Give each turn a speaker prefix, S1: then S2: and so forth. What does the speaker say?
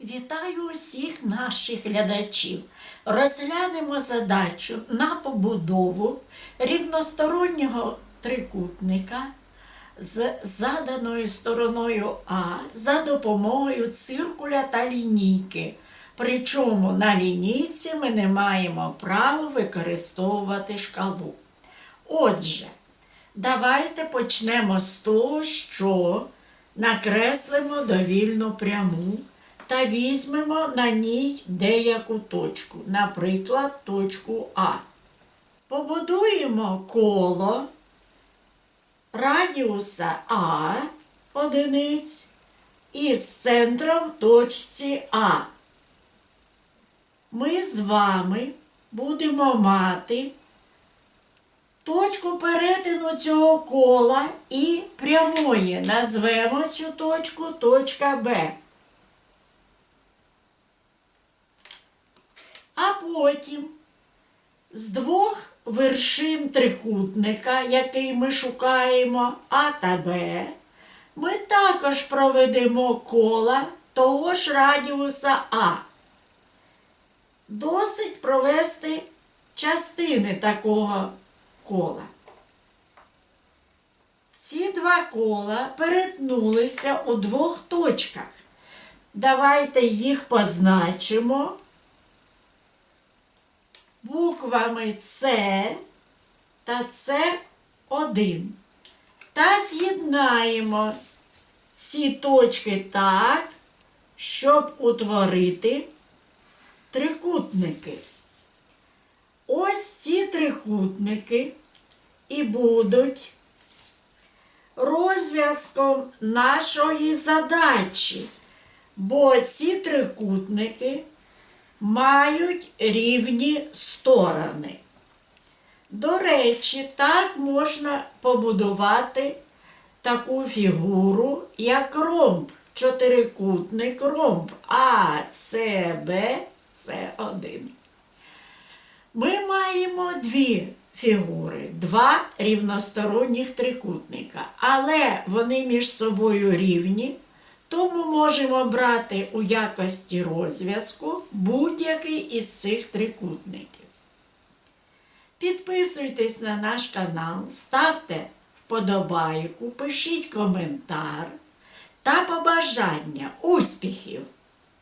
S1: Вітаю усіх наших глядачів. Розглянемо задачу на побудову рівностороннього трикутника з заданою стороною А за допомогою циркуля та лінійки. Причому на лінійці ми не маємо права використовувати шкалу. Отже, давайте почнемо з того, що накреслимо довільну пряму та візьмемо на ній деяку точку, наприклад, точку А. Побудуємо коло радіуса А одиниць із центром точці А. Ми з вами будемо мати точку перетину цього кола і прямої. Назвемо цю точку точка Б. А потім з двох вершин трикутника, який ми шукаємо, А та Б, ми також проведемо кола того ж радіуса А. Досить провести частини такого кола. Ці два кола перетнулися у двох точках. Давайте їх позначимо буквами С та С1. Та з'єднаємо ці точки так, щоб утворити трикутники. Ось ці трикутники і будуть розв'язком нашої задачі, бо ці трикутники мають рівні сторони. До речі, так можна побудувати таку фігуру, як ромб, чотирикутник ромб А, С, Б, С1. Ми маємо дві фігури, два рівносторонніх трикутника, але вони між собою рівні, тому можемо брати у якості розв'язку будь-який із цих трикутників. Підписуйтесь на наш канал, ставте вподобайку, пишіть коментар та побажання успіхів!